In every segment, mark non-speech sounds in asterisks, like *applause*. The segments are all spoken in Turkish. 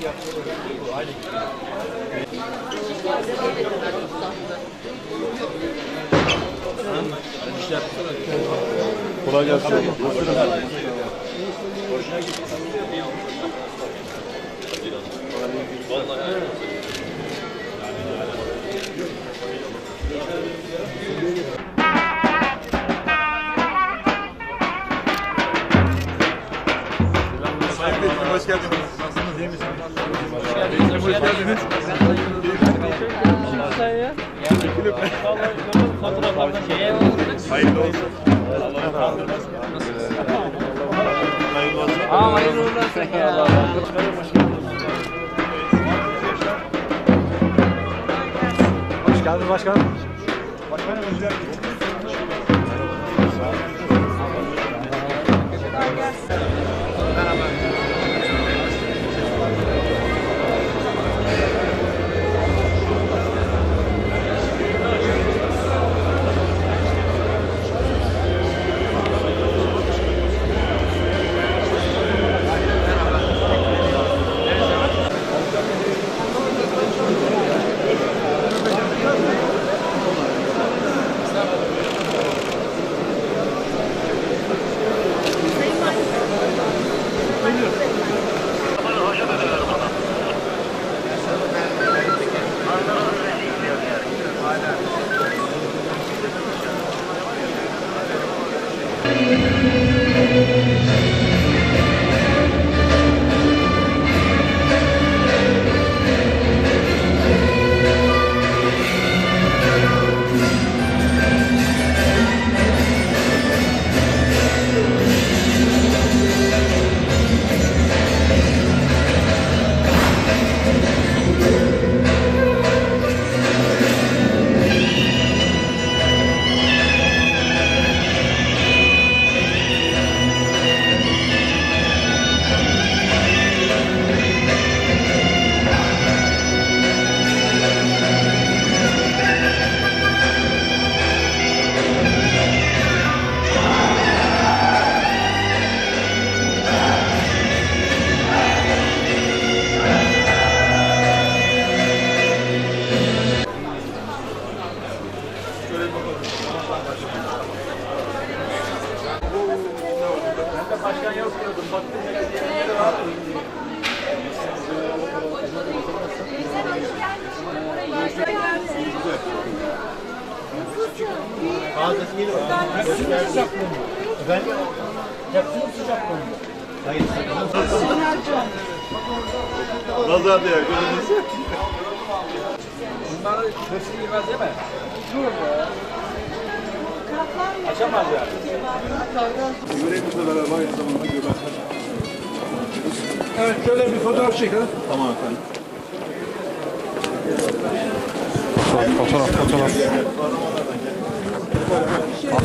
Kolay gelsin. Hoş Hoş geldiniz. Hayırlı olsun. Hayırlı olsun. Aa hayırlı uğurlu olsun ya. Hoş geldiniz başkanım. Başkanım hoş geldiniz. Música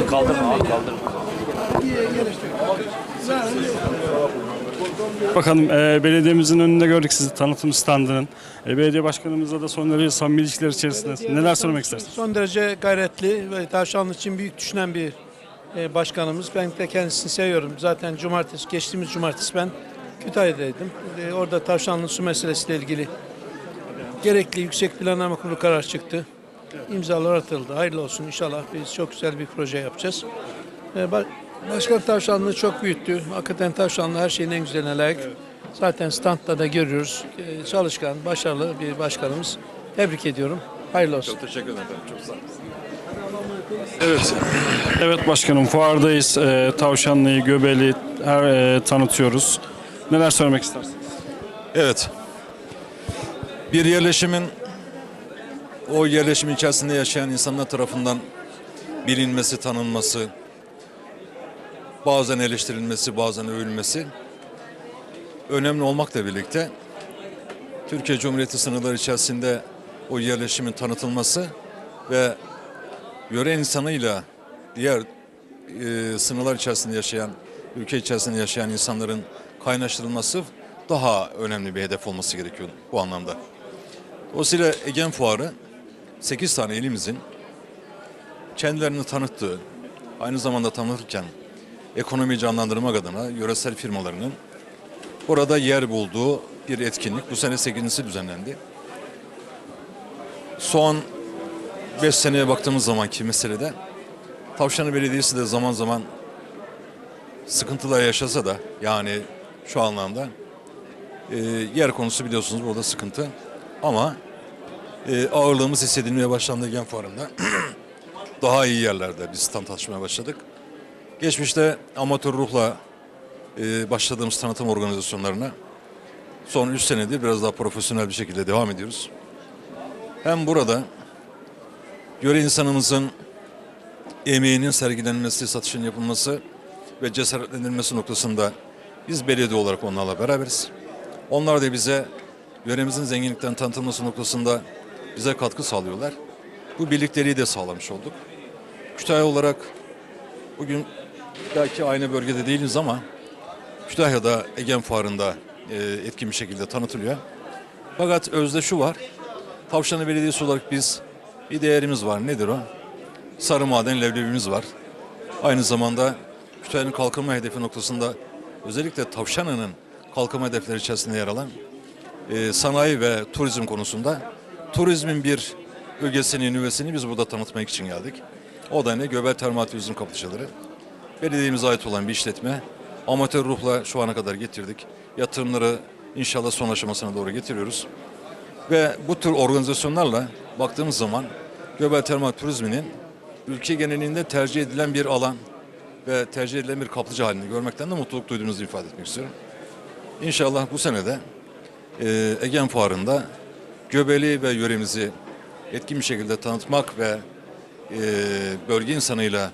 Abi kaldırma abi kaldırma. Bakalım e, belediyemizin önünde gördük sizi tanıtım standının. E, belediye başkanımızla da son derece samimi ilişkiler içerisinde. Neler söylemek istersiniz? Son derece gayretli ve tavşanlı için büyük düşünen bir e, başkanımız. Ben de kendisini seviyorum. Zaten cumartesi, geçtiğimiz cumartesi ben Kütahya'daydım. E, orada tavşanlı su meselesiyle ilgili gerekli yüksek planlama kurulu karar çıktı. İmzalar atıldı. Hayırlı olsun inşallah. Biz çok güzel bir proje yapacağız. E, ba- Başkan Tavşanlı'nı çok büyüttü. Hakikaten Tavşanlı her şeyin en güzeline layık. Zaten standta da görüyoruz. E, Çalışkan, başarılı bir başkanımız. Tebrik ediyorum. Hayırlı olsun. Teşekkür ederim efendim. Çok sağ olun. Evet. Evet başkanım fuardayız. E, Tavşanlı'yı, Göbeli her, e, tanıtıyoruz. Neler söylemek istersiniz? Evet. Bir yerleşimin o yerleşim içerisinde yaşayan insanlar tarafından bilinmesi, tanınması, bazen eleştirilmesi, bazen övülmesi önemli olmakla birlikte Türkiye Cumhuriyeti sınırları içerisinde o yerleşimin tanıtılması ve yöre insanıyla diğer e, sınırlar içerisinde yaşayan, ülke içerisinde yaşayan insanların kaynaştırılması daha önemli bir hedef olması gerekiyor bu anlamda. Dolayısıyla Egen Fuarı 8 tane ilimizin kendilerini tanıttığı, aynı zamanda tanıtırken ekonomiyi canlandırmak adına yöresel firmalarının burada yer bulduğu bir etkinlik. Bu sene 8. düzenlendi. Son 5 seneye baktığımız zamanki meselede Tavşanlı Belediyesi de zaman zaman sıkıntılar yaşasa da yani şu anlamda e, yer konusu biliyorsunuz burada sıkıntı ama e, ağırlığımız hissedilmeye başlandı Gen Fuarı'nda. *clears throat* Daha iyi yerlerde biz stand açmaya başladık. Geçmişte amatör ruhla e, başladığımız tanıtım organizasyonlarına son 3 senedir biraz daha profesyonel bir şekilde devam ediyoruz. Hem burada yöre insanımızın emeğinin sergilenmesi, satışın yapılması ve cesaretlendirilmesi noktasında biz belediye olarak onlarla beraberiz. Onlar da bize yöremizin zenginlikten tanıtılması noktasında bize katkı sağlıyorlar. Bu birlikteliği de sağlamış olduk. Kütahya olarak bugün belki aynı bölgede değiliz ama Kütahya'da Egen Fuarı'nda e, etkin bir şekilde tanıtılıyor. Fakat özde şu var. Tavşanlı Belediyesi olarak biz bir değerimiz var. Nedir o? Sarı maden leblebimiz var. Aynı zamanda Kütahya'nın kalkınma hedefi noktasında özellikle Tavşanlı'nın kalkınma hedefleri içerisinde yer alan e, sanayi ve turizm konusunda turizmin bir bölgesini, nüvesini biz burada tanıtmak için geldik. O da ne? Göbel Termal Turizm Kaplıcaları. Belediyemize ait olan bir işletme. Amatör ruhla şu ana kadar getirdik. Yatırımları inşallah son aşamasına doğru getiriyoruz. Ve bu tür organizasyonlarla baktığımız zaman Göbel Termal Turizmi'nin ülke genelinde tercih edilen bir alan ve tercih edilen bir kaplıca halini görmekten de mutluluk duyduğumuzu ifade etmek istiyorum. İnşallah bu senede e, Egen Fuarı'nda Göbeli ve yöremizi etkin bir şekilde tanıtmak ve e, bölge insanıyla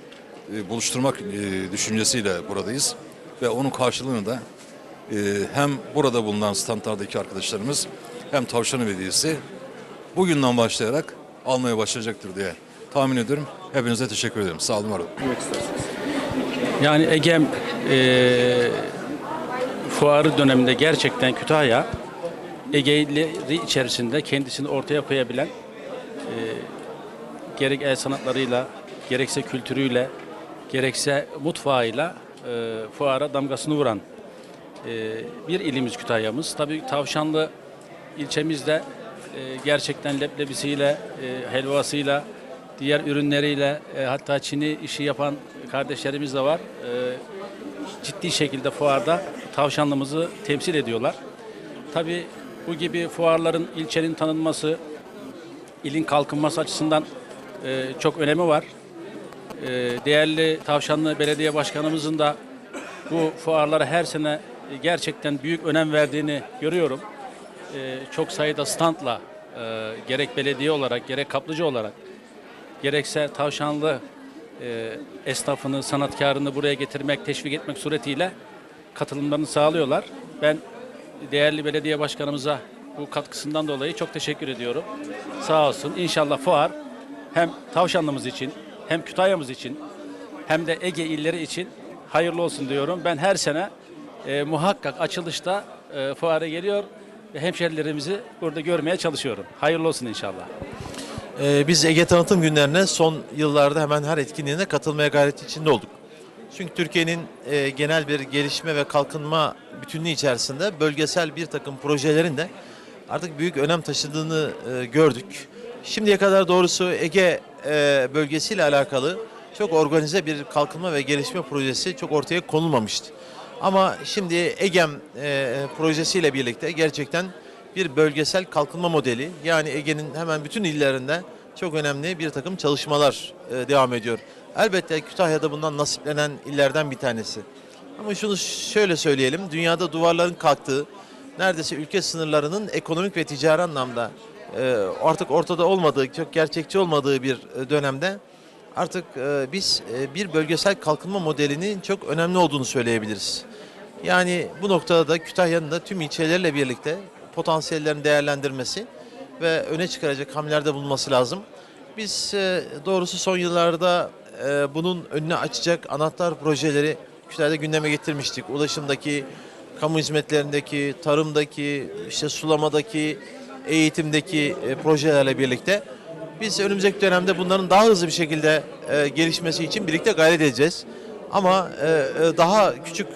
e, buluşturmak e, düşüncesiyle buradayız. Ve onun karşılığını da e, hem burada bulunan standlardaki arkadaşlarımız hem Tavşanı Belediyesi bugünden başlayarak almaya başlayacaktır diye tahmin ediyorum. Hepinize teşekkür ederim. Sağ olun, var olun. Yani Egem eee fuarı döneminde gerçekten Kütahya Ege'lileri içerisinde kendisini ortaya koyabilen eee, gerek el sanatlarıyla, gerekse kültürüyle, gerekse mutfağıyla eee fuara damgasını vuran eee, bir ilimiz Kütahya'mız. Tabii Tavşanlı ilçemizde eee, gerçekten leblebisiyle, eee, helvasıyla, diğer ürünleriyle e, hatta Çin'i işi yapan kardeşlerimiz de var. E, ciddi şekilde fuarda tavşanlımızı temsil ediyorlar. Tabii bu gibi fuarların ilçenin tanınması, ilin kalkınması açısından e, çok önemi var. E, değerli Tavşanlı Belediye Başkanımızın da bu fuarlara her sene gerçekten büyük önem verdiğini görüyorum. E, çok sayıda standla e, gerek belediye olarak gerek kaplıcı olarak gerekse tavşanlı e, esnafını, sanatkarını buraya getirmek, teşvik etmek suretiyle katılımlarını sağlıyorlar. Ben değerli belediye başkanımıza bu katkısından dolayı çok teşekkür ediyorum. Sağ olsun. İnşallah fuar hem tavşanlımız için, hem Kütahya'mız için, hem de Ege illeri için hayırlı olsun diyorum. Ben her sene e, muhakkak açılışta e, fuara geliyor ve hemşerilerimizi burada görmeye çalışıyorum. Hayırlı olsun inşallah. Ee, biz Ege Tanıtım Günlerine son yıllarda hemen her etkinliğine katılmaya gayreti içinde olduk. Çünkü Türkiye'nin e, genel bir gelişme ve kalkınma bütünlüğü içerisinde bölgesel bir takım projelerin de artık büyük önem taşıdığını e, gördük. Şimdiye kadar doğrusu Ege e, bölgesiyle alakalı çok organize bir kalkınma ve gelişme projesi çok ortaya konulmamıştı. Ama şimdi EGEM e, projesiyle birlikte gerçekten bir bölgesel kalkınma modeli yani Ege'nin hemen bütün illerinde çok önemli bir takım çalışmalar e, devam ediyor. Elbette Kütahya'da bundan nasiplenen illerden bir tanesi. Ama şunu şöyle söyleyelim, dünyada duvarların kalktığı, neredeyse ülke sınırlarının ekonomik ve ticari anlamda e, artık ortada olmadığı, çok gerçekçi olmadığı bir e, dönemde artık e, biz bir bölgesel kalkınma modelinin çok önemli olduğunu söyleyebiliriz. Yani bu noktada da Kütahya'nın da tüm ilçelerle birlikte potansiyellerin değerlendirmesi ve öne çıkaracak hamlelerde bulunması lazım. Biz doğrusu son yıllarda e, bunun önüne açacak anahtar projeleri Kütahya'da gündeme getirmiştik. Ulaşımdaki, kamu hizmetlerindeki, tarımdaki, işte sulamadaki, eğitimdeki e, projelerle birlikte biz önümüzdeki dönemde bunların daha hızlı bir şekilde e, gelişmesi için birlikte gayret edeceğiz. Ama e, daha küçük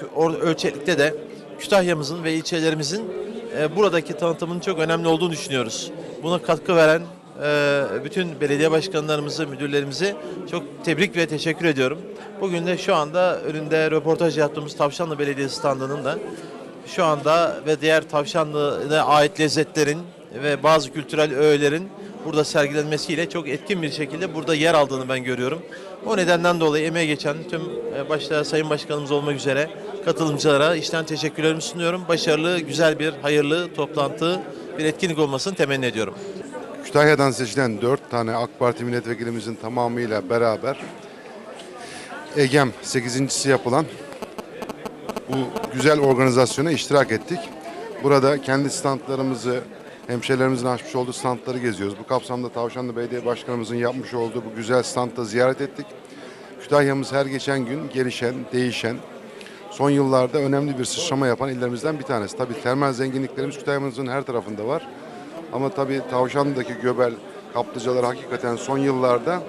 ölçeklikte de Kütahya'mızın ve ilçelerimizin buradaki tanıtımın çok önemli olduğunu düşünüyoruz. Buna katkı veren bütün belediye başkanlarımızı, müdürlerimizi çok tebrik ve teşekkür ediyorum. Bugün de şu anda önünde röportaj yaptığımız Tavşanlı Belediye standının da şu anda ve diğer Tavşanlı'ya ait lezzetlerin ve bazı kültürel öğelerin burada sergilenmesiyle çok etkin bir şekilde burada yer aldığını ben görüyorum. O nedenden dolayı emeğe geçen tüm e, başta Sayın Başkanımız olmak üzere katılımcılara işten teşekkürlerimi sunuyorum. Başarılı, güzel bir, hayırlı toplantı, bir etkinlik olmasını temenni ediyorum. Kütahya'dan seçilen dört tane AK Parti milletvekilimizin tamamıyla beraber EGEM 8.si yapılan bu güzel organizasyona iştirak ettik. Burada kendi standlarımızı, hemşehrilerimizin açmış olduğu standları geziyoruz. Bu kapsamda Tavşanlı Belediye Başkanımızın yapmış olduğu bu güzel standı ziyaret ettik. Kütahya'mız her geçen gün gelişen, değişen, son yıllarda önemli bir sıçrama yapan illerimizden bir tanesi. Tabii termal zenginliklerimiz Kütahya'mızın her tarafında var. Ama tabii Tavşanlı'daki göbel kaplıcalar hakikaten son yıllarda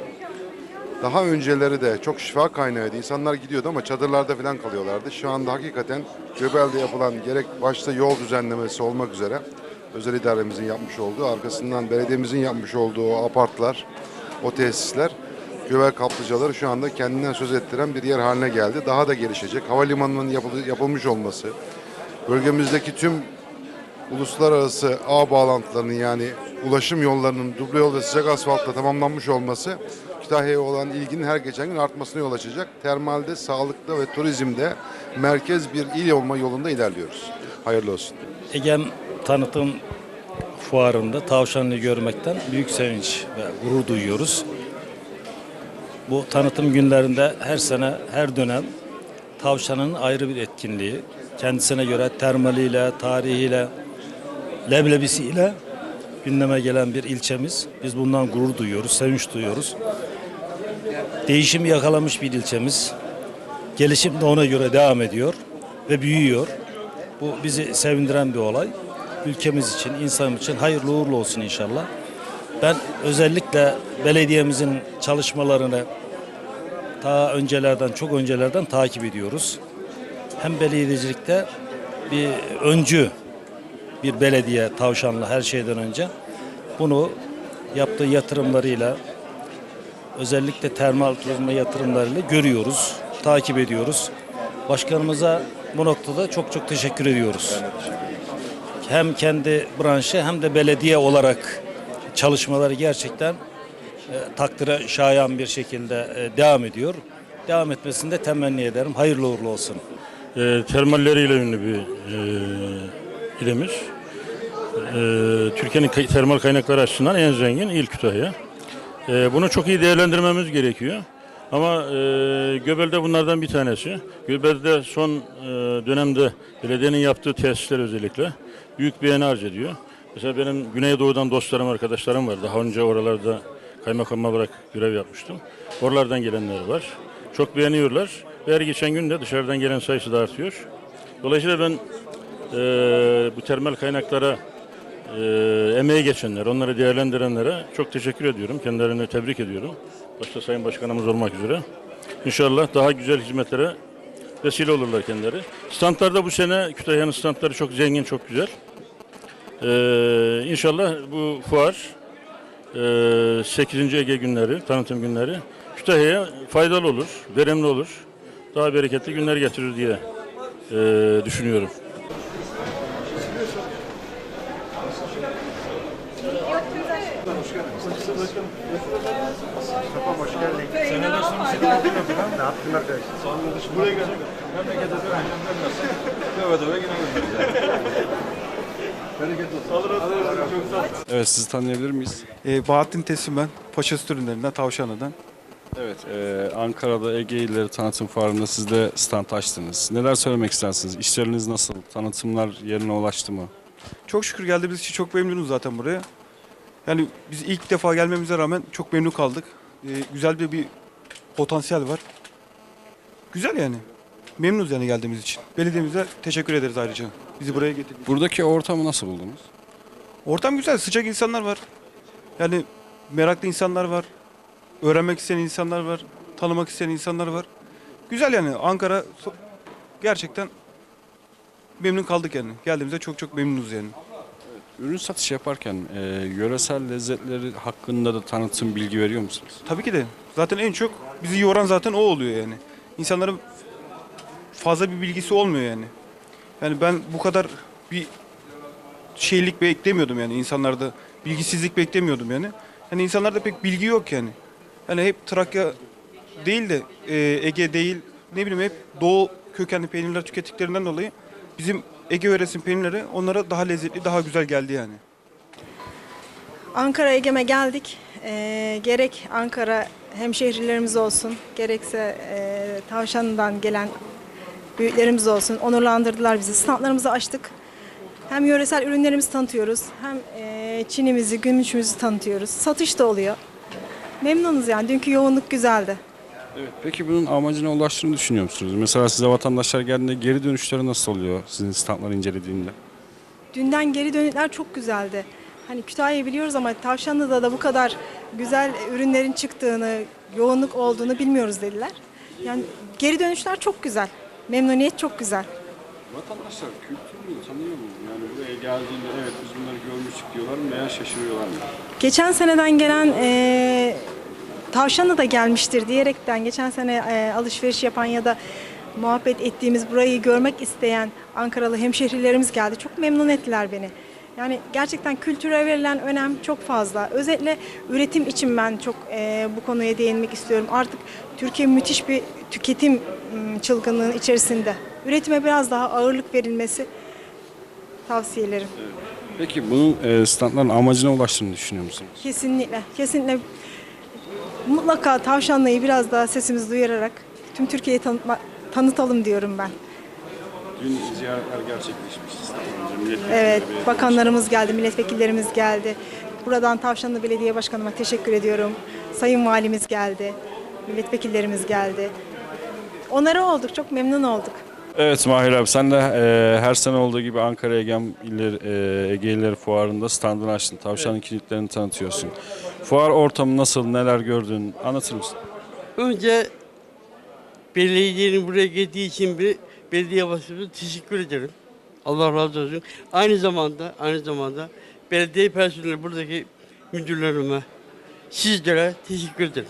daha önceleri de çok şifa kaynağıydı. İnsanlar gidiyordu ama çadırlarda falan kalıyorlardı. Şu anda hakikaten Göbel'de yapılan gerek başta yol düzenlemesi olmak üzere özel idaremizin yapmış olduğu, arkasından belediyemizin yapmış olduğu apartlar, o tesisler Göbel kaplıcaları şu anda kendinden söz ettiren bir yer haline geldi. Daha da gelişecek. Havalimanının yapıl- yapılmış olması, bölgemizdeki tüm uluslararası ağ bağlantılarının yani ulaşım yollarının duble yol ve sıcak asfaltla tamamlanmış olması Kütahya'ya olan ilginin her geçen gün artmasına yol açacak. Termalde, sağlıkta ve turizmde merkez bir il olma yolunda ilerliyoruz. Hayırlı olsun. Egem tanıtım fuarında tavşanlı görmekten büyük sevinç ve gurur duyuyoruz. Bu tanıtım günlerinde her sene, her dönem tavşanın ayrı bir etkinliği. Kendisine göre termaliyle, tarihiyle, leblebisiyle gündeme gelen bir ilçemiz. Biz bundan gurur duyuyoruz, sevinç duyuyoruz. Değişimi yakalamış bir ilçemiz. Gelişim de ona göre devam ediyor ve büyüyor. Bu bizi sevindiren bir olay. Ülkemiz için, insanım için hayırlı uğurlu olsun inşallah. Ben özellikle belediyemizin çalışmalarını ta öncelerden, çok öncelerden takip ediyoruz. Hem belediyecilikte bir öncü bir belediye tavşanlı her şeyden önce bunu yaptığı yatırımlarıyla özellikle termal turizme yatırımlarıyla görüyoruz, takip ediyoruz. Başkanımıza bu noktada çok çok teşekkür ediyoruz. Hem kendi branşı hem de belediye olarak çalışmaları gerçekten e, takdire şayan bir şekilde e, devam ediyor. Devam etmesini de temenni ederim. Hayırlı uğurlu olsun. e, termalleriyle ünlü bir e, ilimiz. E, Türkiye'nin termal kaynakları açısından en zengin il Kütahya. E, bunu çok iyi değerlendirmemiz gerekiyor. Ama e, Göbel'de bunlardan bir tanesi. Göbel'de son e, dönemde belediyenin yaptığı tesisler özellikle büyük beğeni arz ediyor. Mesela benim Güneydoğu'dan dostlarım, arkadaşlarım var. Daha önce oralarda kaymakam olarak görev yapmıştım. Oralardan gelenler var. Çok beğeniyorlar. Ve her geçen gün de dışarıdan gelen sayısı da artıyor. Dolayısıyla ben e, bu termal kaynaklara e, emeği geçenler, onları değerlendirenlere çok teşekkür ediyorum. Kendilerini tebrik ediyorum. Başta Sayın Başkanımız olmak üzere. İnşallah daha güzel hizmetlere vesile olurlar kendileri. Standlarda bu sene Kütahya'nın standları çok zengin, çok güzel. Ee, inşallah bu fuar e, 8. Ege günleri, tanıtım günleri Kütahya'ya faydalı olur, verimli olur. Daha bereketli günler getirir diye e, düşünüyorum. Seneler sonra seni gördüm falan. Ne yaptın arkadaş? Sonra dışında buraya geldim. Memlekete döneceğim. Döve döve yine. Bereket olsun. Alır alır. Çok sağ ol. Evet sizi tanıyabilir miyiz? Ee, Bahattin Teslim ben. Paşa Süt ürünlerinden, Tavşanlı'dan. Evet e, Ankara'da Ege İlleri Tanıtım Fuarı'nda siz de stand açtınız. Neler söylemek istersiniz? İşleriniz nasıl? Tanıtımlar yerine ulaştı mı? Çok şükür geldiğimiz için çok memnunuz zaten buraya. Yani biz ilk defa gelmemize rağmen çok memnun kaldık. Ee, güzel bir, bir potansiyel var. Güzel yani. Memnunuz yani geldiğimiz için. Belediyemize teşekkür ederiz ayrıca. Bizi buraya getirdi. Buradaki ortamı nasıl buldunuz? Ortam güzel, sıcak insanlar var. Yani meraklı insanlar var. Öğrenmek isteyen insanlar var. Tanımak isteyen insanlar var. Güzel yani Ankara so- gerçekten memnun kaldık yani. Geldiğimizde çok çok memnunuz yani. Ürün satışı yaparken e, yöresel lezzetleri hakkında da tanıtım bilgi veriyor musunuz? Tabii ki de. Zaten en çok bizi yoran zaten o oluyor yani. İnsanların fazla bir bilgisi olmuyor yani. Yani ben bu kadar bir şeylik beklemiyordum yani insanlarda. Bilgisizlik beklemiyordum yani. Hani insanlarda pek bilgi yok yani. Hani hep Trakya değil de e, Ege değil ne bileyim hep Doğu kökenli peynirler tükettiklerinden dolayı bizim Ege yöresinin peynirleri onlara daha lezzetli, daha güzel geldi yani. Ankara Egem'e geldik. Ee, gerek Ankara hemşehrilerimiz olsun, gerekse e, Tavşan'dan gelen büyüklerimiz olsun onurlandırdılar bizi. Standlarımızı açtık. Hem yöresel ürünlerimizi tanıtıyoruz, hem e, Çinimizi, gümüşümüzü tanıtıyoruz. Satış da oluyor. Memnunuz yani. Dünkü yoğunluk güzeldi. Evet. Peki bunun amacına ulaştığını düşünüyor musunuz? Mesela size vatandaşlar geldiğinde geri dönüşleri nasıl oluyor sizin standları incelediğinde? Dünden geri dönükler çok güzeldi. Hani Kütahya'yı biliyoruz ama Tavşanlı'da da bu kadar güzel ürünlerin çıktığını, yoğunluk olduğunu bilmiyoruz dediler. Yani geri dönüşler çok güzel. Memnuniyet çok güzel. Vatandaşlar kültürünü tanıyor mu? Yani buraya geldiğinde evet biz bunları görmüştük diyorlar mı veya şaşırıyorlar mı? Geçen seneden gelen e, Tavşanlı da gelmiştir diyerekten geçen sene e, alışveriş yapan ya da muhabbet ettiğimiz burayı görmek isteyen Ankaralı hemşehrilerimiz geldi. Çok memnun ettiler beni. Yani gerçekten kültüre verilen önem çok fazla. Özellikle üretim için ben çok e, bu konuya değinmek istiyorum. Artık Türkiye müthiş bir tüketim çılgınlığının içerisinde. Üretime biraz daha ağırlık verilmesi tavsiyelerim. Peki bunun e, standların amacına ulaştığını düşünüyor musunuz? Kesinlikle, kesinlikle. Mutlaka Tavşanlı'yı biraz daha sesimizi duyurarak tüm Türkiye'yi tanıtma, tanıtalım diyorum ben. Dün ziyaretler gerçekleşmişti. Evet, bakanlarımız geldi, milletvekillerimiz geldi. Buradan Tavşanlı Belediye Başkanıma teşekkür ediyorum. Sayın Valimiz geldi, milletvekillerimiz geldi. Onlara olduk, çok memnun olduk. Evet Mahir abi sen de e, her sene olduğu gibi Ankara Egem İlleri, e, Ege İlleri Fuarı'nda standını açtın. Tavşanın kilitlerini tanıtıyorsun. Fuar ortamı nasıl, neler gördün anlatır mısın? Önce belediyenin buraya geldiği için bir belediye başkanına teşekkür ederim. Allah razı olsun. Aynı zamanda aynı zamanda belediye personeli buradaki müdürlerime, sizlere teşekkür ederim.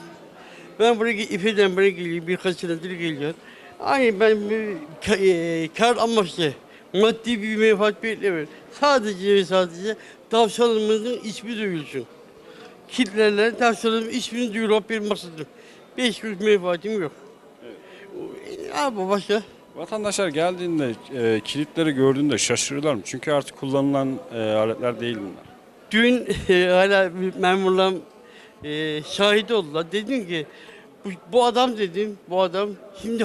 Ben buraya İFE'den buraya geliyorum, birkaç senedir geliyorum. Aynı ben bir ka- e, kar amaçlı, maddi bir menfaat beklemiyorum. Sadece ve sadece tavşanımızın ismi duyulsun. Kitlerler tavşanımın ismini duyurup bir maksadım. Beş kuruş menfaatim yok. Evet. Abi başka? Vatandaşlar geldiğinde e, kilitleri gördüğünde şaşırıyorlar mı? Çünkü artık kullanılan e, aletler değil bunlar. Dün hala bir memurlarım e, şahit oldular. Dedim ki bu, adam dedim, bu adam şimdi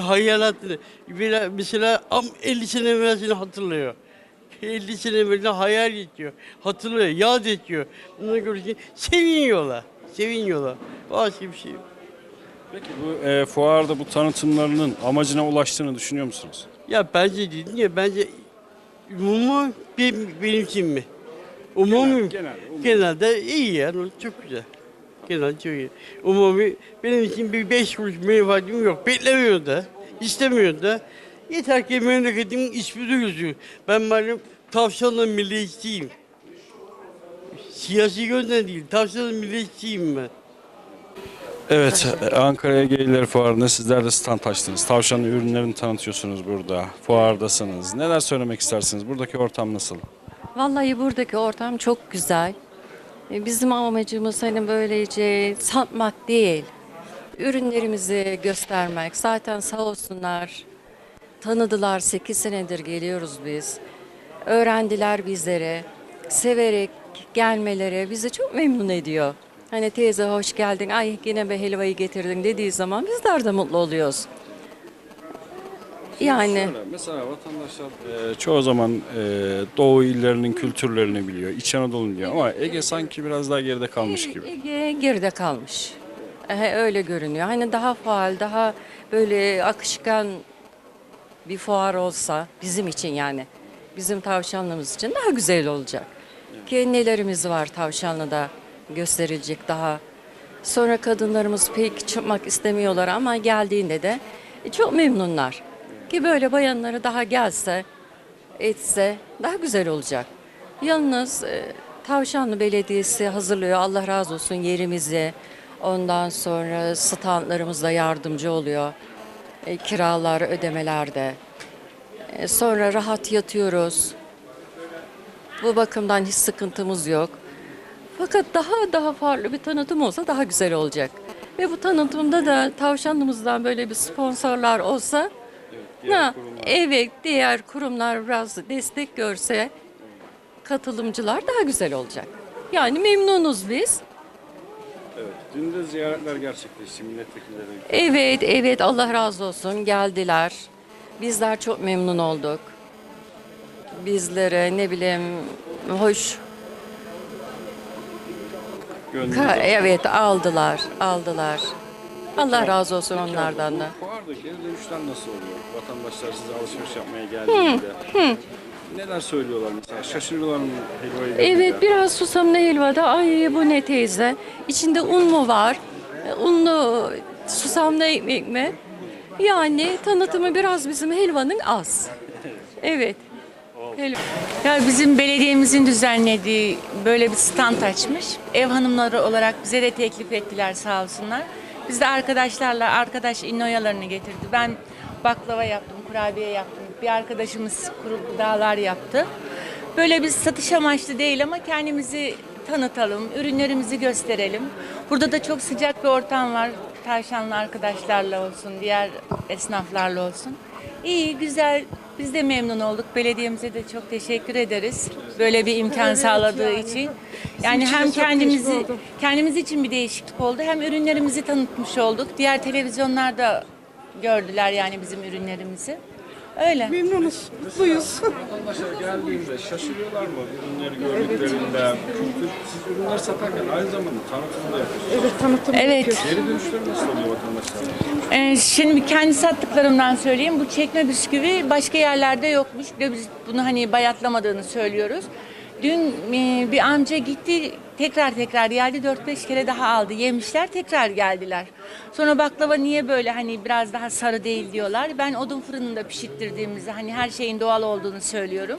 Böyle mesela am 50 sene evvelini hatırlıyor. 50 sene evvelini hayal ediyor, hatırlıyor, yad ediyor. Bunları görünce seviniyorlar, seviniyorlar. Başka bir şey yok. Peki bu e, fuarda bu tanıtımlarının amacına ulaştığını düşünüyor musunuz? Ya bence dedim ya bence umumu benim, benim için mi? Umumi genel, umumi. genelde iyi yani çok güzel. Genel iyi. Umumi benim için bir beş kuruş menfaatim yok. Beklemiyor da, istemiyor da. Yeter ki memleketimin ismi duyulsun. Ben malum tavşanla milliyetçiyim. Siyasi yönden değil, tavşanla milliyetçiyim ben. Evet, Ankara Ege İlleri Fuarı'nda sizler de stand açtınız. Tavşanın ürünlerini tanıtıyorsunuz burada. Fuardasınız. Neler söylemek istersiniz? Buradaki ortam nasıl? Vallahi buradaki ortam çok güzel. E, Bizim amacımız hani böylece satmak değil. Ürünlerimizi göstermek. Zaten sağ olsunlar tanıdılar 8 senedir geliyoruz biz. Öğrendiler bizlere. Severek gelmeleri bizi çok memnun ediyor. Hani teyze hoş geldin, ay yine bir helvayı getirdin dediği zaman bizler de mutlu oluyoruz. Yani Şöyle, mesela vatandaşlar e, çoğu zaman e, Doğu illerinin kültürlerini biliyor, İç Anadolu'nu biliyor ama Ege sanki biraz daha geride kalmış gibi. Ege geride kalmış. Ehe, öyle görünüyor. Hani daha faal, daha böyle akışkan bir fuar olsa bizim için yani. Bizim tavşanlımız için daha güzel olacak. Ki nelerimiz var tavşanlıda gösterilecek daha. Sonra kadınlarımız pek çıkmak istemiyorlar ama geldiğinde de çok memnunlar. Ki böyle bayanları daha gelse etse daha güzel olacak. Yalnız e, Tavşanlı Belediyesi hazırlıyor. Allah razı olsun yerimizi. Ondan sonra standlarımızda yardımcı oluyor. E, kiralar, ödemelerde. E, sonra rahat yatıyoruz. Bu bakımdan hiç sıkıntımız yok. Fakat daha daha farklı bir tanıtım olsa daha güzel olacak. Ve bu tanıtımda da tavşanımızdan böyle bir sponsorlar olsa, ha, evet diğer kurumlar biraz destek görse, katılımcılar daha güzel olacak. Yani memnunuz biz. Evet. Dün de ziyaretler gerçekleşti milletvekilleri. Evet, evet Allah razı olsun geldiler. Bizler çok memnun olduk. Bizlere ne bileyim hoş Ka- evet aldılar, aldılar. Allah razı olsun onlardan da. Fuardaki geri dönüşler nasıl oluyor? Vatandaşlar size alışveriş yapmaya geldiğinde. Neler söylüyorlar mesela? Şaşırıyorlar mı helvayı Evet biraz susamlı helvada ay bu ne teyze? İçinde un mu var? Unlu susamlı ekmek mi? Yani tanıtımı biraz bizim helvanın az. Evet. Helva. Ya bizim belediyemizin düzenlediği böyle bir stand açmış. Ev hanımları olarak bize de teklif ettiler sağ olsunlar. Biz de arkadaşlarla arkadaş inoyalarını getirdi. Ben baklava yaptım, kurabiye yaptım. Bir arkadaşımız kuru gıdalar yaptı. Böyle bir satış amaçlı değil ama kendimizi tanıtalım, ürünlerimizi gösterelim. Burada da çok sıcak bir ortam var. Tavşanlı arkadaşlarla olsun, diğer esnaflarla olsun. İyi, güzel. Biz de memnun olduk. Belediyemize de çok teşekkür ederiz. Böyle bir imkan sağladığı için. Yani hem kendimizi kendimiz için bir değişiklik oldu. Hem ürünlerimizi tanıtmış olduk. Diğer televizyonlarda gördüler yani bizim ürünlerimizi. Öyle. Memnunuz, mutluyuz. Vatandaşlar geldiğinde şaşırıyorlar mı ürünleri gördüklerinde? Çünkü siz ürünler satarken aynı zamanda tanıtımı da yapıyorsunuz. Evet, tanıtım Evet. Geri dönüşler nasıl oluyor vatandaşlar? Ee, şimdi kendi sattıklarımdan söyleyeyim. Bu çekme bisküvi başka yerlerde yokmuş. Bir de biz bunu hani bayatlamadığını söylüyoruz. Dün e, bir amca gitti tekrar tekrar geldi 4-5 kere daha aldı. Yemişler tekrar geldiler. Sonra baklava niye böyle hani biraz daha sarı değil diyorlar. Ben odun fırınında pişirttirdiğimizde hani her şeyin doğal olduğunu söylüyorum.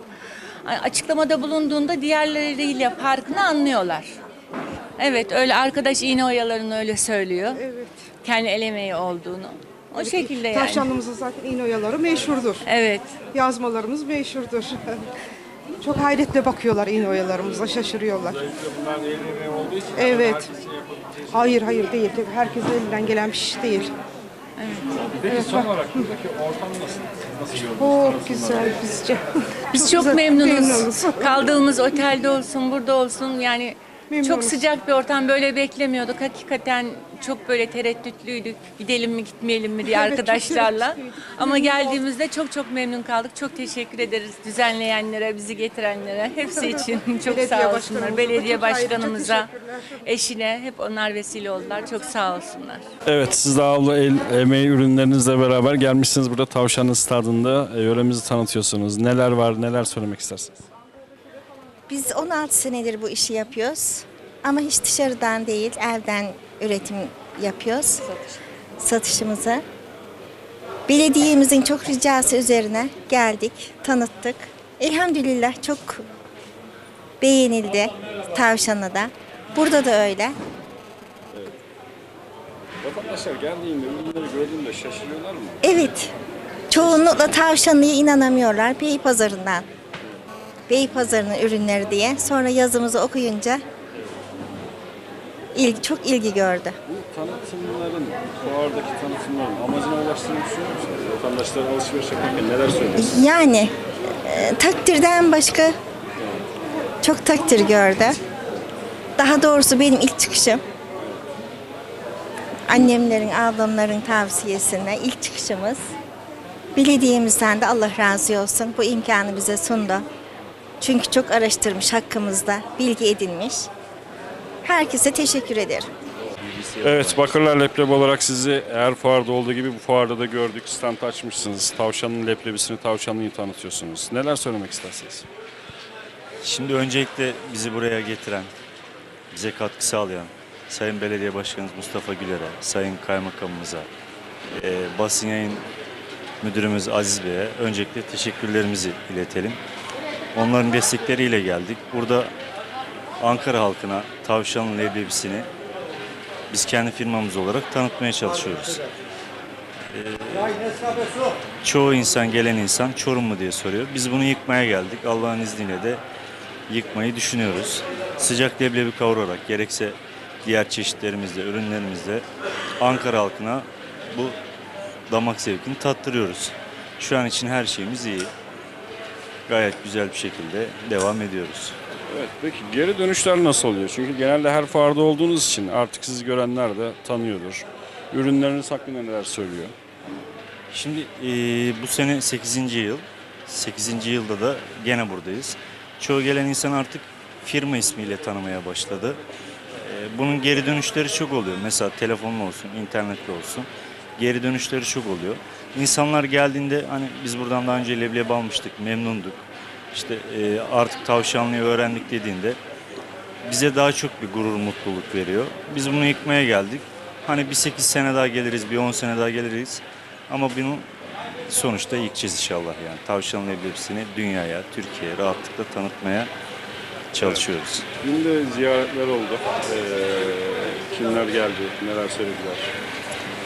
Açıklamada bulunduğunda diğerleriyle farkını anlıyorlar. Evet öyle arkadaş iğne oyalarını öyle söylüyor. Evet. Kendi el emeği olduğunu. O şekilde yani. Tavşanlımızın zaten iğne oyaları meşhurdur. Evet. Yazmalarımız meşhurdur. *laughs* Çok hayretle bakıyorlar iğne oyalarımıza, şaşırıyorlar. Bunlar el emeği olduğu için Evet. Hayır hayır değil. Tabii herkesin elinden gelen bir şey değil. Peki son olarak buradaki ortam nasıl? Çok güzel bizce. Biz çok, güzel, memnunuz. Kaldığımız otelde olsun, burada olsun yani Memnunuz. çok sıcak bir ortam böyle beklemiyorduk. Hakikaten çok böyle tereddütlüydük. Gidelim mi gitmeyelim mi diye Evet, çok arkadaşlarla. tereddütlüydük. Ama Memnun geldiğimizde çok çok memnun kaldık. Çok teşekkür ederiz düzenleyenlere, bizi getirenlere. Hepsi için çok Belediye sağ başkanımıza olsunlar. da Belediye çok ayrıca başkanımıza, teşekkürler. eşine hep onlar vesile oldular. Çok sağ olsunlar. Evet siz de abla el emeği ürünlerinizle beraber gelmişsiniz burada Tavşanlı Stadı'nda e, yöremizi tanıtıyorsunuz. Neler var neler söylemek istersiniz? Biz 16 senedir bu işi yapıyoruz. Ama hiç dışarıdan değil, evden üretim yapıyoruz. Satışımızı. Belediyemizin çok ricası üzerine geldik, tanıttık. Elhamdülillah çok beğenildi tavşanı da. Burada da öyle. Vatandaşlar geldiğinde ürünleri gördüğünde şaşırıyorlar mı? Evet, çoğunlukla tavşanlıya inanamıyorlar Bey pazarından. Bey pazarının ürünleri diye. Sonra yazımızı okuyunca ilgi, çok ilgi gördü. Bu tanıtımların, fuardaki tanıtımların amacına ulaştığını düşünüyor musunuz? Vatandaşlar alışveriş yaparken neler söylüyorsunuz? Yani e, takdirden başka çok takdir gördü. Daha doğrusu benim ilk çıkışım. Annemlerin, ablamların tavsiyesine ilk çıkışımız. Belediyemizden de Allah razı olsun bu imkanı bize sundu. Çünkü çok araştırmış hakkımızda, bilgi edinmiş. Herkese teşekkür ederim. Evet Bakırlar Leblebi olarak sizi her fuarda olduğu gibi bu fuarda da gördük. Stand açmışsınız. Tavşanın leblebisini, tavşanlıyı tanıtıyorsunuz. Neler söylemek istersiniz? Şimdi öncelikle bizi buraya getiren, bize katkı sağlayan Sayın Belediye Başkanımız Mustafa Güler'e, Sayın Kaymakamımıza, e, basın yayın müdürümüz Aziz Bey'e öncelikle teşekkürlerimizi iletelim. Onların destekleriyle geldik. Burada Ankara halkına tavşan leblebisini biz kendi firmamız olarak tanıtmaya çalışıyoruz. Ee, çoğu insan, gelen insan Çorum mu diye soruyor. Biz bunu yıkmaya geldik. Allah'ın izniyle de yıkmayı düşünüyoruz. Sıcak leblebi kavurarak gerekse diğer çeşitlerimizle, ürünlerimizle Ankara halkına bu damak zevkini tattırıyoruz. Şu an için her şeyimiz iyi. Gayet güzel bir şekilde devam ediyoruz. Evet, peki geri dönüşler nasıl oluyor? Çünkü genelde her fuarda olduğunuz için artık sizi görenler de tanıyordur. Ürünleriniz hakkında neler söylüyor? Şimdi eee, bu sene 8. yıl. 8. yılda da gene buradayız. Çoğu gelen insan artık firma ismiyle tanımaya başladı. Eee, bunun geri dönüşleri çok oluyor. Mesela telefonla olsun, internetle olsun. Geri dönüşleri çok oluyor. İnsanlar geldiğinde hani biz buradan daha önce leblebi almıştık, memnunduk. İşte eee, artık tavşanlıyı öğrendik dediğinde bize daha çok bir gurur, mutluluk veriyor. Biz bunu yıkmaya geldik. Hani bir 8 sene daha geliriz, bir 10 sene daha geliriz. Ama bunu sonuçta yıkacağız inşallah yani. Tavşan leblebisini dünyaya, Türkiye'ye rahatlıkla tanıtmaya çalışıyoruz. Dün de ziyaretler oldu. Ee, kimler geldi, neler söylediler?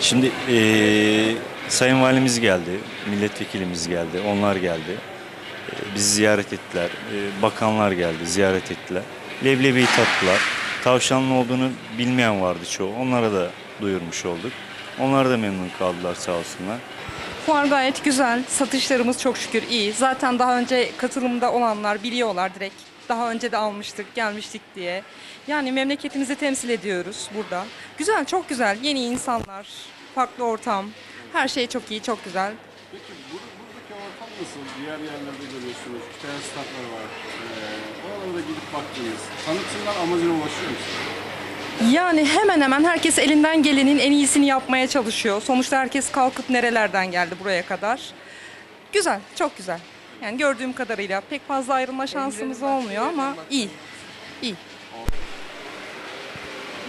Şimdi eee, Sayın Valimiz geldi, milletvekilimiz geldi, onlar geldi. Eee, bizi ziyaret ettiler. Eee, bakanlar geldi, ziyaret ettiler. Leblebiyi tattılar. Tavşanlı olduğunu bilmeyen vardı çoğu. Onlara da duyurmuş olduk. Onlar da memnun kaldılar sağ olsunlar. Fuar gayet güzel. Satışlarımız çok şükür iyi. Zaten daha önce katılımda olanlar biliyorlar direkt. Daha önce de almıştık, gelmiştik diye. Yani memleketimizi temsil ediyoruz burada. Güzel, çok güzel. Yeni insanlar, farklı ortam. Her şey çok iyi, çok güzel. Peki buradaki ortam nasıl? Diğer yerlerde görüyorsunuz. İşte statlar var. Ee, oralara gidip baktınız. Tanıtımdan amacına ulaşıyor musunuz? Yani hemen hemen herkes elinden gelenin en iyisini yapmaya çalışıyor. Sonuçta herkes kalkıp nerelerden geldi buraya kadar. Güzel, çok güzel. Yani gördüğüm kadarıyla pek fazla ayrılma şansımız olmuyor ama iyi. İyi.